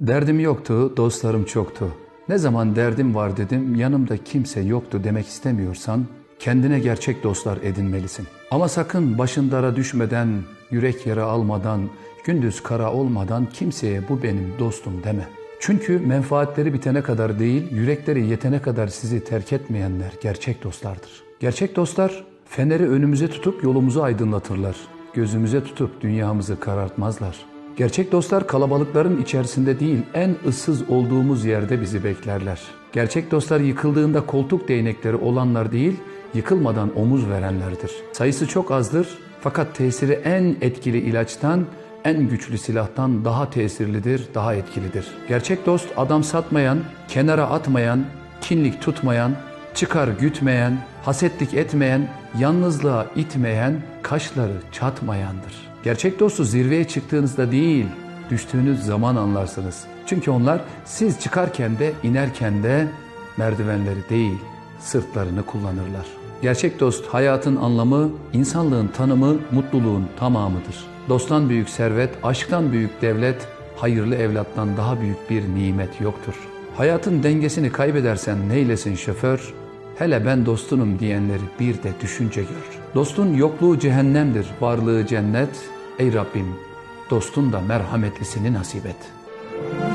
Derdim yoktu, dostlarım çoktu. Ne zaman derdim var dedim, yanımda kimse yoktu demek istemiyorsan, kendine gerçek dostlar edinmelisin. Ama sakın başın dara düşmeden, yürek yara almadan, gündüz kara olmadan kimseye bu benim dostum deme. Çünkü menfaatleri bitene kadar değil, yürekleri yetene kadar sizi terk etmeyenler gerçek dostlardır. Gerçek dostlar feneri önümüze tutup yolumuzu aydınlatırlar. Gözümüze tutup dünyamızı karartmazlar. Gerçek dostlar kalabalıkların içerisinde değil, en ıssız olduğumuz yerde bizi beklerler. Gerçek dostlar yıkıldığında koltuk değnekleri olanlar değil, yıkılmadan omuz verenlerdir. Sayısı çok azdır fakat tesiri en etkili ilaçtan, en güçlü silahtan daha tesirlidir, daha etkilidir. Gerçek dost adam satmayan, kenara atmayan, kinlik tutmayan, çıkar gütmeyen, hasetlik etmeyen, yalnızlığa itmeyen, kaşları çatmayandır. Gerçek dostu zirveye çıktığınızda değil, düştüğünüz zaman anlarsınız. Çünkü onlar siz çıkarken de inerken de merdivenleri değil, sırtlarını kullanırlar. Gerçek dost hayatın anlamı, insanlığın tanımı, mutluluğun tamamıdır. Dosttan büyük servet, aşktan büyük devlet, hayırlı evlattan daha büyük bir nimet yoktur. Hayatın dengesini kaybedersen neylesin şoför? Hele ben dostunum diyenleri bir de düşünce gör. Dostun yokluğu cehennemdir, varlığı cennet. Ey Rabbim, dostun da merhametlisini nasip et.''